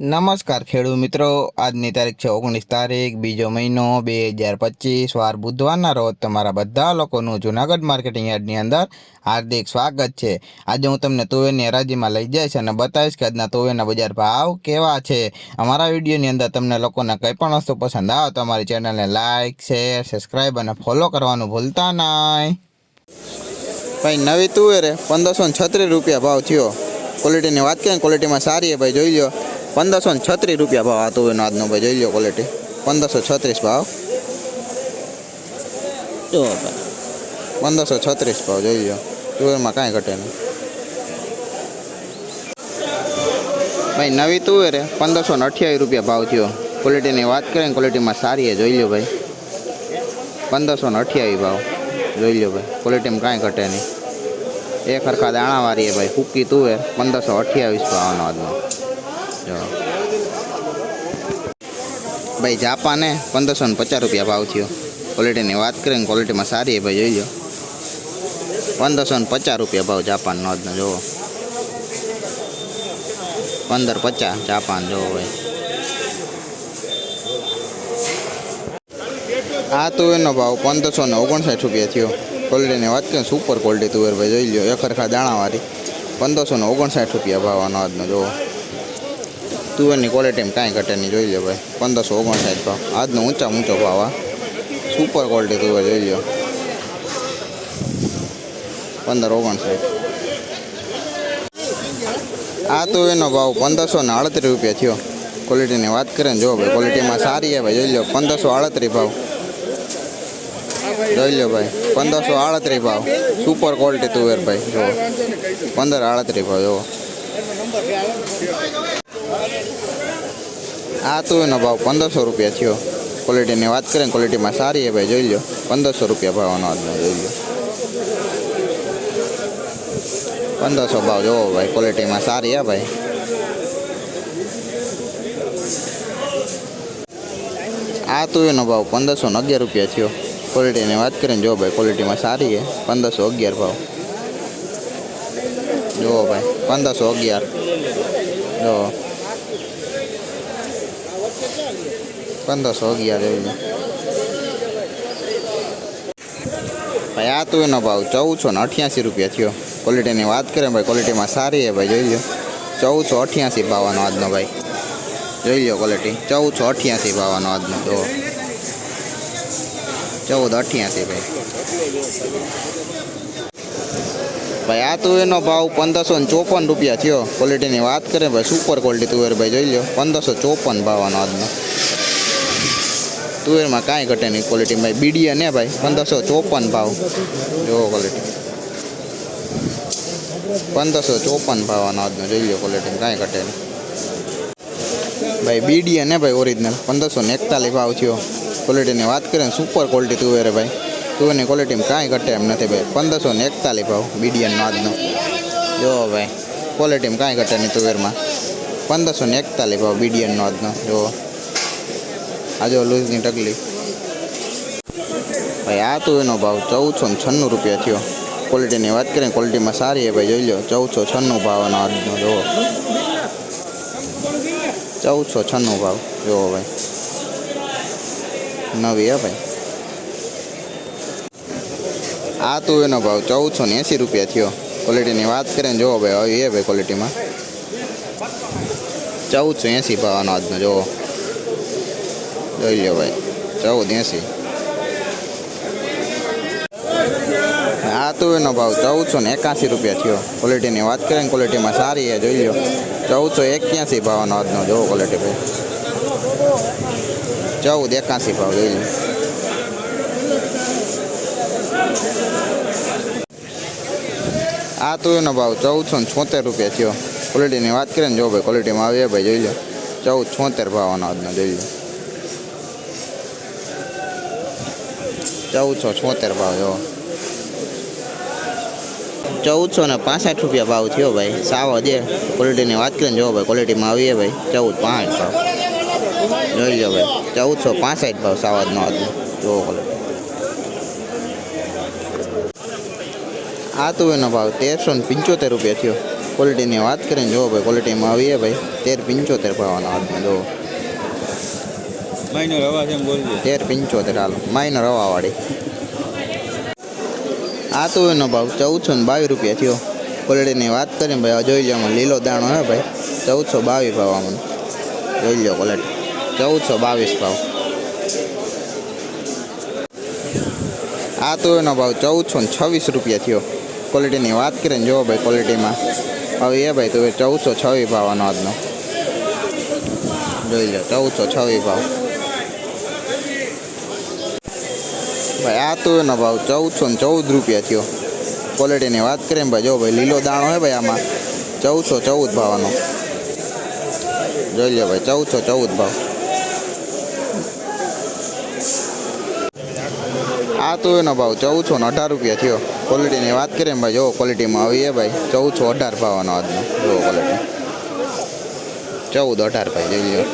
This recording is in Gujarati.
નમસ્કાર ખેડૂત મિત્રો, આજની તારીખ છે ઓગણીસ તારીખ, બીજો મહિનો બે હજાર પચીસ, વાર બુધવારના રોજ તમારા બધા લોકોનું જુનાગઢ માર્કેટિંગ યાર્ડની અંદર હાર્દિક સ્વાગત છે. આજે હું તમને તુવેરની હરાજીમાં લઈ જઈશ અને બતાવીશ કે આજના તુવેરના બજાર ભાવ કેવા છે. અમારા વિડીયોની અંદર તમને લોકોને કંઈ પણ વસ્તુ પસંદ આવે તો અમારી ચેનલને લાઇક શેર, સબસ્ક્રાઈબ અને ફોલો કરવાનું ભૂલતા નહીં. ભાઈ, નવી તુવેરે પંદરસો છત્રીસ રૂપિયા ભાવ થયો. ક્વોલિટીની વાત કરીએ ક્વોલિટીમાં સારી છે ભાઈ, જોઈ લો પંદરસો ને છત્રીસ રૂપિયા ભાવ આ એનો આજનો ભાઈ જોઈ લો ક્વોલિટી પંદરસો છત્રીસ ભાવ. જો ભાઈ. પંદરસો છત્રીસ ભાવ જોઈ લો. તુવેરમાં કાંઈ ઘટે નહીં. ભાઈ નવી તુવેર પંદરસો ને અઠ્યાવીસ રૂપિયા ભાવ થયો. ક્વોલિટીની વાત કરીએ ક્વોલિટીમાં સારી છે જોઈ લો ભાઈ. પંદરસો ને અઠ્યાવીસ ભાવ જોઈ લો ભાઈ. ક્વોલિટીમાં કાંઈ ઘટે નહીં. એક હરખા દાણાવાળી ભાઈ કૂકી તુવેર પંદરસો અઠ્યાવીસ ભાવનો આજનો. જો. ભાઈ, જાપાને પંદરસો ને પચાસ રૂપિયા ભાવ થયો. ક્વોલિટીની વાત કરીએ ને ક્વોલિટીમાં સારી એ ભાઈ, જોઈ લો. પંદરસો ને પચાસ રૂપિયા ભાવ જાપાનનો આજનો જોવો પંદર પચાસ જાપાન જોવો ભાઈ. આ તુવેરનો ભાવ પંદરસો ને ઓગણસાઠ રૂપિયા થયો. ક્વોલિટીની વાત કરીએ સુપર ક્વોલિટી તુવેર ભાઈ, જોઈ લો, એક હરખા દાણાવાળી. પંદરસો ને ઓગણસાઠ રૂપિયા ભાવ આનો આજનો જોવો તુવેરની ક્વોલિટીમાં કાંઈ ઘટે નહીં, જોઈ લો ભાઈ. પંદરસો ઓગણસાઠ ભાવ. આજનો ઊંચા ઊંચો ભાવ આ સુપર ક્વોલિટી તુવેર જોઈ લો પંદર ઓગણસાઠ. આ તુવેરનો ભાવ પંદરસો ને અડત્રીસ રૂપિયા થયો. ક્વોલિટીની વાત કરીએ ને, જો ભાઈ ક્વોલિટીમાં સારી છે ભાઈ, જોઈ લો પંદરસો આડત્રીસ ભાવ. જોઈ લો ભાઈ, પંદરસો આડત્રીસ ભાવ. સુપર ક્વોલિટી તુવેર ભાઈ, જો. પંદર આડત્રીસ ભાવ, જો. આ તુવેરનો ભાવ પંદરસો રૂપિયા થયો. ક્વોલિટીની વાત કરીએ ક્વોલિટીમાં સારી એ ભાઈ, જોઈ લો પંદરસો રૂપિયા ભાવનો આજનો, જોઈ લો પંદરસો ભાવ જોવો ભાઈ ક્વોલિટીમાં સારી હે ભાઈ. આ તુવેરનો ભાવ પંદરસો ને અગિયાર રૂપિયા થયો. ક્વોલિટીની વાત કરીને જો ભાઈ ક્વોલિટીમાં સારી છે. પંદરસો અગિયાર ભાવ. જુઓ ભાઈ, પંદરસો અગિયાર. જો પંદરસો અગિયાર લો ભાઈ, આ તુવેરનો ભાવ ચૌદસો ને અઠ્યાસી રૂપિયા થયો. ક્વોલિટીની વાત કરીએ ભાઈ ક્વોલિટીમાં સારી છે ભાઈ, જોઈ લો ચૌદસો અઠ્યાસી ભાવનો આજનો ભાઈ. જોઈ લો ક્વોલિટી ચૌદસો અઠ્યાસી ભાવનો આજનો. જો. ચૌદ અઠ્યાસી ભાઈ. ભાઈ, આ તુવેરનો ભાવ પંદરસો ને ચોપન રૂપિયા થયો. ક્વોલિટીની વાત કરીએ ભાઈ સુપર ક્વોલિટી તુવેર ભાઈ, જોઈ લો પંદરસો ચોપન ભાવનો આજનો. તુવેરમાં કાંઈ ઘટે નહીં ક્વોલિટી ભાઈ, બીડીએ ને ભાઈ, પંદરસો ચોપન ભાવ. જોવો ક્વોલિટી પંદરસો ચોપન ભાવ અનાજનો જોઈ લો ક્વોલિટી કાંઈ ઘટે નહીં. ભાઈ, બીડીએ ને ભાઈ ઓરિજિનલ પંદરસો ને એકતાલીસ ભાવ થયો. ક્વોલિટીની વાત કરીએ સુપર ક્વોલિટી તુવેરે ભાઈ. તુવેરની ક્વોલિટીમાં કાંઈ ઘટે એમ નથી ભાઈ. પંદરસો ને એકતાલીસ ભાવ બીડીએનનો આજનો. જો ભાઈ ક્વોલિટીમાં કાંઈ ઘટે નહીં તુવેરમાં. પંદરસો ને એકતાલીસ ભાવ બીડીએનનો આજનો. જો. આ જો લૂઝની ટકલી ભાઈ, આ તુવેરનો ભાવ ચૌદસો ને છન્નું રૂપિયા થયો. ક્વોલિટીની વાત કરીએ ક્વોલિટીમાં સારી છે ભાઈ, જોઈ લો ચૌદસો છન્નું ભાવનો આજનો જોવો ચૌદસો છન્નું ભાવ જોવો ભાઈ. નવી હે ભાઈ. આ તો એનો ભાવ ચૌદસો ને એંસી રૂપિયા થયો. ક્વોલિટીની વાત કરીએ ને જોવો ભાઈ, આવી એ ભાઈ ક્વોલિટીમાં ચૌદસો એંસી ભાવનો આજનો જોવો જોઈ લેવાય ચૌદ એંસી આ તુવેરનો ભાવ ચૌદસો ને એકાસી રૂપિયા થયો. ક્વોલિટીની વાત કરીએ ને ક્વોલિટીમાં સારી છે, જોઈ લો ચૌદસો એક્યાસી ભાવનો આજનો, જોવો ક્વોલિટી ભાઈ. ચૌદ એકાસી ભાવ, જોઈ લો આ તુવેરનો ભાવ ચૌદસો ને, છોતેર રૂપિયા થયો. ક્વોલિટીની વાત કરીએ ને, જો ભાઈ ક્વોલિટીમાં આવે ભાઈ, જોઈ લો ચૌદ છોતેર ભાવનો આજનો, જોઈ લો ચૌદસો છોતેર ભાવ, જો. ચૌદસો ને પાસઠ રૂપિયા ભાવ થયો ભાઈ. સાવ જે ક્વોલિટીની વાત કરીએ ને જો ભાઈ ક્વોલિટીમાં આવીએ ભાઈ. ચૌદ પાંચ ભાવ. જોઈ લો ભાઈ, ચૌદસો પાસઠ ભાવ સાવજનો હતો. જોવો ક્વોલિટી આ તો એનો ભાવ તેરસો ને પંચોતેર રૂપિયા થયો. ક્વોલિટીની વાત કરીને જોવો ભાઈ ક્વોલિટીમાં આવીએ ભાઈ, તેર પંચોતેર ભાવનો હાથમાં જુઓ મહિનો રવા છે એમ બોલજો તેર પંચોતેર, હાલો. માઇનર હવાવાળી આ તો એનો ભાવ ચૌદસો ને બાવીસ રૂપિયા થયો. ક્વોલિટીની વાત કરીને ભાઈ જોઈ લો લીલો દાણો હે ભાઈ. ચૌદસો બાવીસ ભાવ અમને જોઈ લો ક્વોલિટી ચૌદસો બાવીસ ભાવ. આ તો એનો ભાવ ચૌદસો ને છવ્વીસ રૂપિયા થયો. ક્વોલિટીની વાત કરીને જુઓ ભાઈ ક્વોલિટીમાં હવે એ ભાઈ તો ચૌદસો છવ્વીસ ભાવનો આજનો. જોઈ લો ચૌદસો છવ્વીસ ભાવ. ભાઈ, આ તો એનો ભાવ ચૌદસો ને ચૌદ રૂપિયા થયો. ક્વોલિટીની વાત કરીએ ને ભાઈ, જો ભાઈ, લીલો દાણો હે ભાઈ આમાં. ચૌદસો ચૌદ ભાવનો. જોઈ લો ભાઈ, ચૌદસો ચૌદ ભાવ. આ તો એનો ભાવ ચૌદસો ને અઢાર રૂપિયા થયો. ક્વોલિટીની વાત કરીએ ને ભાઈ, જો ક્વોલિટીમાં આવી એ ભાઈ, ચૌદસો અઢાર ભાવનો આજનો. જો ક્વોલિટી ચૌદ અઢાર ભાઈ, જોઈ લો